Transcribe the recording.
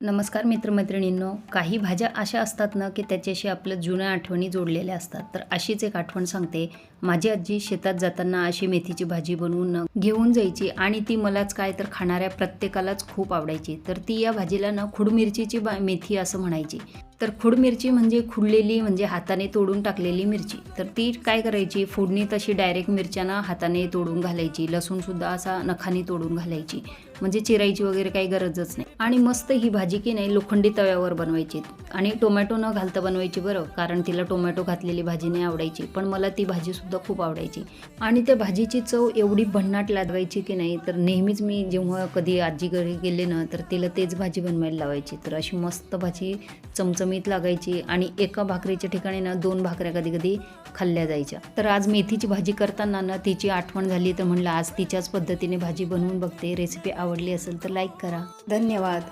नमस्कार मित्रमैत्रिणींनो. काही भाज्या अशा असतात ना की त्याच्याशी आपल्या जुन्या आठवणी जोडलेल्या असतात. तर अशीच एक आठवण सांगते. माझी आजी शेतात जाताना अशी मेथीची भाजी बनवून घेऊन जायची आणि ती मलाच काय तर खाणाऱ्या प्रत्येकालाच खूप आवडायची. तर ती या भाजीला ना खुडमिरचीची बा मेथी असं म्हणायची. तर खुड मिरची म्हणजे खुडलेली म्हणजे हाताने तोडून टाकलेली मिरची. तर ती काय करायची? फोडणी तशी डायरेक्ट मिरच्यांना हाताने तोडून घालायची. लसूणसुद्धा असा नखाने तोडून घालायची. म्हणजे चिरायची वगैरे काही गरजच नाही. आणि मस्त ही भाजी की नाही लोखंडी तव्यावर बनवायची. आणि टोमॅटो न घालता बनवायची बरं कारण तिला टोमॅटो घातलेली भाजी नाही आवडायची. पण मला ती भाजीसुद्धा खूप आवडायची. आणि त्या भाजीची चव एवढी भन्नाट लादवायची की नाही तर नेहमीच मी जेव्हा कधी आजी घरी गेले ना तर तिला तेच भाजी बनवायला लावायची. तर अशी मस्त भाजी चमचम चमचमीत लागायची आणि एका भाकरीच्या ठिकाणी ना दोन भाकऱ्या कधी कधी खाल्ल्या जायच्या. तर आज मेथीची भाजी करताना ना तिची आठवण झाली तर म्हणलं आज तिच्याच पद्धतीने भाजी बनवून बघते. रेसिपी आवडली असेल तर लाईक करा. धन्यवाद.